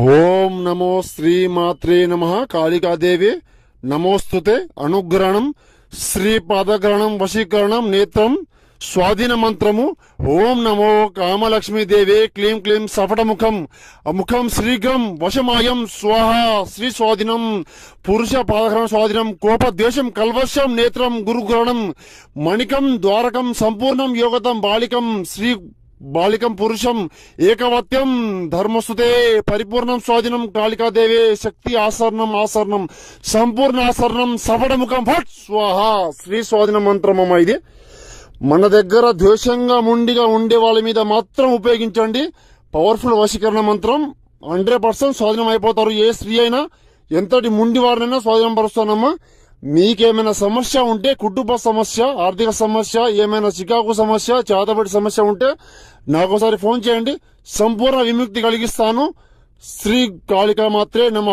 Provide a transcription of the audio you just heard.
ఓం నమో శ్రీమాత్రే నమ కాళికాదేవి. నమోస్తుతే అనుగ్రహణం శ్రీపాదగ్రహణం వశీకరణం నేత్రం స్వాధీన మంత్రము. ఓం నమో కామలక్ష్మీదేవి. క్లీం క్లీం సఫటముఖం. ముఖం శ్రీగం వశమాయం. స్వాహ శ్రీ స్వాధీనం. పురుష పాదగ్రహణ స్వాధీనం. కోపద్వేషం కల్వశం నేత్రం గురుగ్రహణం. మణికం ద్వారకం సంపూర్ణం యోగతం బాలికం శ్రీ బాలికం పురుషం ఏకవత్యం ధర్మసుతే పరిపూర్ణం స్వాధీనం కాళికాదేవే శక్తి ఆసరణం ఆసరణం సంపూర్ణ ఆసరణం సఫడముఖం భట్ స్వాహ! శ్రీ స్వాధీన మంత్రమమ్మ ఇది. మన దగ్గర ద్వేషంగా ముండిగా ఉండే వాళ్ళ మీద మాత్రం ఉపయోగించండి. పవర్ఫుల్ వశీకరణ మంత్రం. హండ్రెడ్ పర్సెంట్ స్వాధీనం అయిపోతారు ఏ స్త్రీ అయినా ఎంతటి ముండి వారినైనా స్వాధీనం పరుస్తానమ్మా. మీకేమైనా సమస్య ఉంటే కుటుంబ సమస్య ఆర్థిక సమస్య ఏమైనా చికాకు సమస్య చేతబడి సమస్య ఉంటే నాకు ఒకసారి ఫోన్ చేయండి. సంపూర్ణ విముక్తి కలిగిస్తాను. శ్రీ కాళికా మాత్రే నమ.